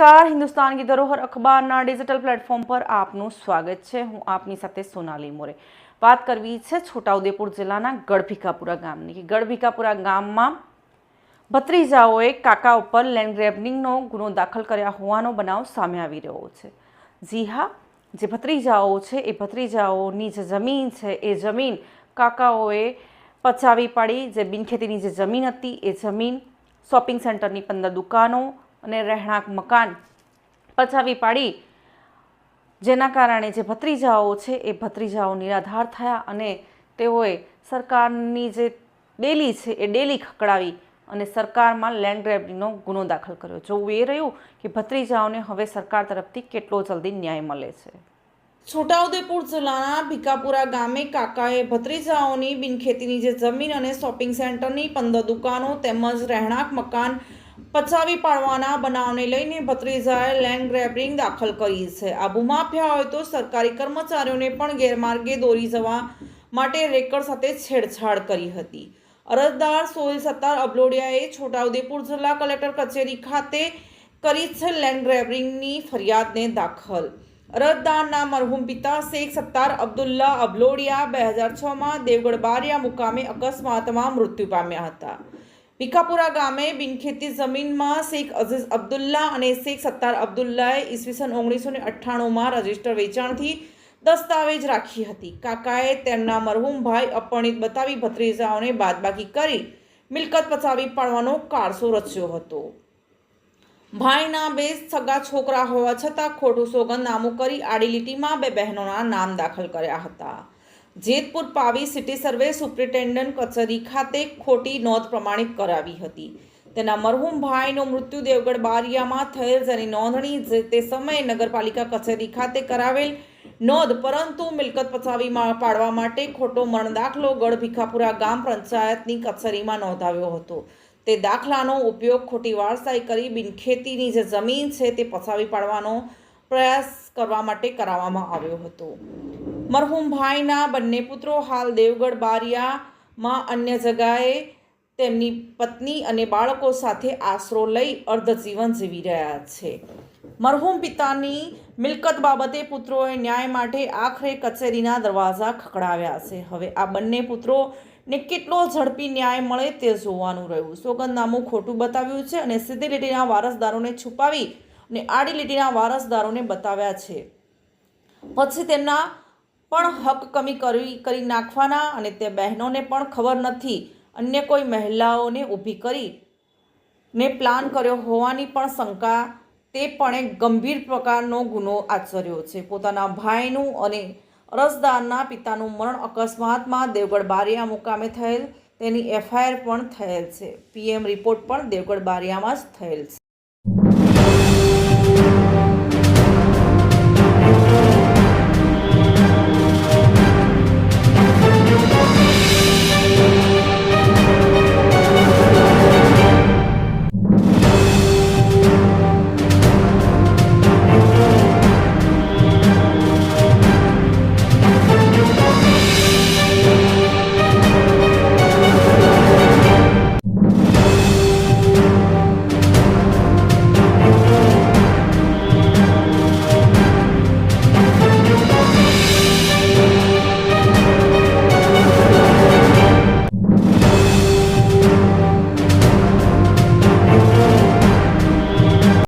નમસ્કાર. હિન્દુસ્તાન કી ધરોહર અખબારના digital platform પર આપનું સ્વાગત છે. હું આપની સાથે સોનાલી મોરે. વાત કરવી છે છોટાઉદેપુર જિલ્લાના ગઢભીકાપુરા ગામની. કે ગઢભીકાપુરા ગામમાં ભત્રીજાઓએ કાકા ઉપર લેન્ડ ગ્રેબનિંગનો ગુનો દાખલ કર્યા હોવાનો બનાવ સામે આવી રહ્યો છે. જી હા, જે ભત્રીજાઓ છે એ ભત્રીજાઓની જે જમીન છે, એ જમીન કાકાઓએ પચાવી પાડી. જે બિનખેતીની જે જમીન હતી, એ જમીન શોપિંગ સેન્ટરની પંદર દુકાનો અને રહેણાંક મકાન પચાવી પાડી. જેના કારણે જે ભત્રીજાઓ છે એ ભત્રીજાઓ નિરાધાર થયા અને તેઓએ સરકારની જે ડેલી છે એ ડેલી ખકડાવી અને સરકારમાં લેન્ડ ગ્રેબિંગનો ગુનો દાખલ કર્યો. જોવું એ રહ્યું કે ભત્રીજાઓને હવે સરકાર તરફથી કેટલો જલ્દી ન્યાય મળે છે. છોટાઉદેપુર જિલ્લાના ભીકાપુરા ગામે કાકાએ ભત્રીજાઓની બિનખેતીની જે જમીન અને શોપિંગ સેન્ટરની પંદર દુકાનો તેમજ રહેણાંક મકાન પચાવી પાડવાના બનાવને લઈને ભત્રીજાએ લેન્ડ ગ્રેબિંગ દાખલ કરી છે. આ હોય તો સરકારી કર્મચારીઓને પણ ગેરમાર્ગે દોરી જવા માટે રેકર્ડ સાથે છેડછાડ કરી હતી. અરજદાર સોહિલ સત્તાર અબલોડિયાએ છોટાઉદેપુર જિલ્લા કલેક્ટર કચેરી ખાતે કરી છે લેન્ડ ગ્રેબિંગની ફરિયાદને દાખલ. અરજદારના મરહુમ પિતા શેખ સત્તાર અબ્દુલ્લા અબલોડિયા બે હજાર છમાં દેવગઢ બારિયા મુકામે અકસ્માતમાં મૃત્યુ પામ્યા હતા. ભીખાપુરા ગામે બિનખેતી જમીનમાં શેખ અઝીઝ અબ્દુલ્લા અને શેખ સત્તાર અબ્દુલ્લાએ ઈસવીસન ઓગણીસો ને અઠ્ઠાણુંમાં રજિસ્ટર વેચાણથી દસ્તાવેજ રાખી હતી. કાકાએ તેમના મરહુમ ભાઈ અપરણિત બતાવી ભત્રીજાઓને બાદબાકી કરી મિલકત પચાવી પાડવાનો કારસો રચ્યો હતો. ભાઈના બે સગા છોકરા હોવા છતાં ખોટું સોગંદનામું કરી આડી લીટીમાં બે બહેનોના નામ દાખલ કર્યા હતા. Jetpur Pavi city survey superintendent કચેરી ખાતે ખોટી નોંધ પ્રમાણિત કરાવી હતી. તેના મરહુમ ભાઈનું મૃત્યુ દેવગઢ બારિયામાં થયેલ જેની નોંધણી જે તે સમયે નગરપાલિકા કચેરી ખાતે કરાવેલ નોંધ, પરંતુ મિલકત પચાવી પાડવા માટે ખોટો મરણ દાખલો ગઢ ભીખાપુરા ગામ પંચાયતની કચેરીમાં નોંધાવ્યો હતો. તે દાખલાનો ઉપયોગ ખોટી વારસાઈ કરી બિનખેતીની જે જમીન છે તે પચાવી પાડવાનો પ્રયાસ કરવા માટે કરાવવામાં આવ્યો હતો. મરહુમ ભાઈના બંને પુત્રો હાલ દેવગઢ બારિયામાં અન્ય જગાએ તેમની પત્ની અને બાળકો સાથે આશરો લઈ અર્ધજીવન જીવી રહ્યા છે. મરહુમ પિતાની મિલકત બાબતે પુત્રોએ ન્યાય માટે આખરે કચેરીના દરવાજા ખખડાવ્યા છે. હવે આ બંને પુત્રોને કેટલો ઝડપી ન્યાય મળે તે જોવાનું રહ્યું. સોગંદનામું ખોટું બતાવ્યું છે અને સીધી લીટીના વારસદારોને છુપાવી અને આડી લીટીના વારસદારોને બતાવ્યા છે. પછી તેમના પણ હક કમી કરી કરી નાખવાના અને તે બહેનોને પણ ખબર નથી. અન્ય કોઈ મહિલાઓને ઊભી કરી ને પ્લાન કર્યો હોવાની પણ શંકા, તે પણ એક ગંભીર પ્રકારનો ગુનો આચર્યો છે. પોતાના ભાઈનું અને અરજદારના પિતાનું મરણ અકસ્માતમાં દેવગઢ બારિયા મુકામે થયેલ, તેની એફઆઈઆર પણ થયેલ છે. પીએમ રિપોર્ટ પણ દેવગઢ બારિયામાં જ થયેલ છે.